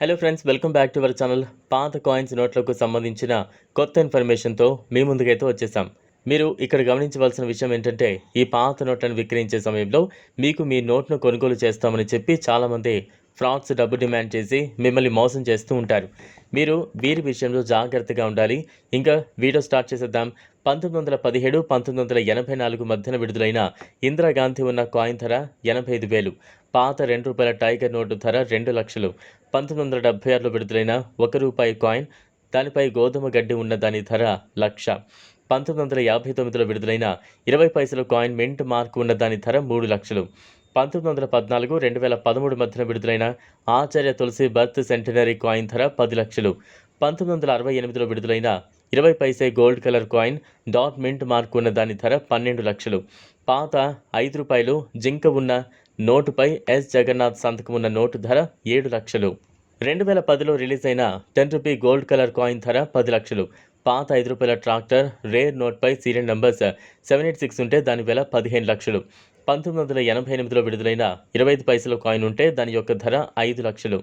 Hello friends welcome back to our channel పాత coins నోట్లకు సంబంధించిన కొత్త ఇన్ఫర్మేషన్తో మీ ముందుకైతే వచ్చేసాం. మీరు ఇక్కడ గమనించవలసిన విషయం ఏంటంటే ఈ పాత నోట్లను విక్రయించే సమయంలో మీకు మీ నోట్ను కొనుగోలు చేస్తామని చెప్పి చాలామంది ఫ్రాడ్స్ డబ్బు డిమాండ్ చేసి మిమ్మల్ని మోసం చేస్తూ ఉంటారు. మీరు వీరి విషయంలో జాగ్రత్తగా ఉండాలి. ఇంకా వీడియో స్టార్ట్ చేసేద్దాం. పంతొమ్మిది వందల పదిహేడు పంతొమ్మిది వందల ఎనభై నాలుగు మధ్యన విడుదలైన ఇందిరాగాంధీ ఉన్న కాయిన్ ధర ఎనభై ఐదు వేలు. పాత రెండు రూపాయల టైగర్ నోటు ధర రెండు లక్షలు. పంతొమ్మిది వందల డెబ్బై ఆరులో విడుదలైన ఒక రూపాయి కాయిన్ దానిపై గోధుమ గడ్డి ఉన్న దాని ధర లక్ష. పంతొమ్మిది వందల యాభై తొమ్మిదిలో విడుదలైన ఇరవై పైసల కాయిన్ మింట్ మార్క్ ఉన్న దాని ధర మూడు లక్షలు. పంతొమ్మిది వందల పద్నాలుగు రెండు వేల పదమూడు మధ్యన విడుదలైన Acharya Tulasi birth centenary coin ధర పది లక్షలు. పంతొమ్మిది వందల అరవై ఎనిమిదిలో విడుదలైన ఇరవై paise gold colour coin dot mint mark ఉన్న దాని ధర పన్నెండు లక్షలు. పాత ఐదు రూపాయలు జింక ఉన్న నోటుపై ఎస్. జగన్నాథ్ సంతకం ఉన్న నోటు ధర ఏడు లక్షలు. రెండు వేల పదిలో రిలీజ్ అయిన ten rupee gold colour coin ధర పది లక్షలు. పాత ఐదు రూపాయల tractor rare నోట్పై serial numbers seven eight six ఉంటే దాని వేల పదిహేను లక్షలు. పంతొమ్మిది వందల ఎనభై ఎనిమిదిలో విడుదలైన ఇరవై ఐదు పైసల కాయిన్ ఉంటే దాని యొక్క ధర ఐదు లక్షలు.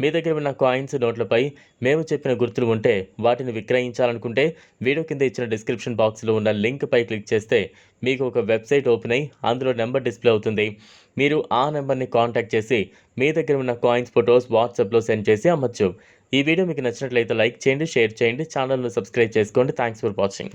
మీ దగ్గర ఉన్న కాయిన్స్ నోట్లపై మేము చెప్పిన గుర్తులు ఉంటే వాటిని విక్రయించాలనుకుంటే వీడియో కింద ఇచ్చిన డిస్క్రిప్షన్ బాక్స్లో ఉన్న లింక్పై క్లిక్ చేస్తే మీకు ఒక వెబ్సైట్ ఓపెన్ అయ్యి అందులో నెంబర్ డిస్ప్లే అవుతుంది. మీరు ఆ నెంబర్ని కాంటాక్ట్ చేసి మీ దగ్గర ఉన్న కాయిన్స్ ఫొటోస్ వాట్సాప్లో సెండ్ చేసి అమ్మచ్చు. ఈ వీడియో మీకు నచ్చినట్లయితే లైక్ చేయండి షేర్ చేయండి ఛానల్ను సబ్స్క్రైబ్ చేసుకోండి. Thanks for watching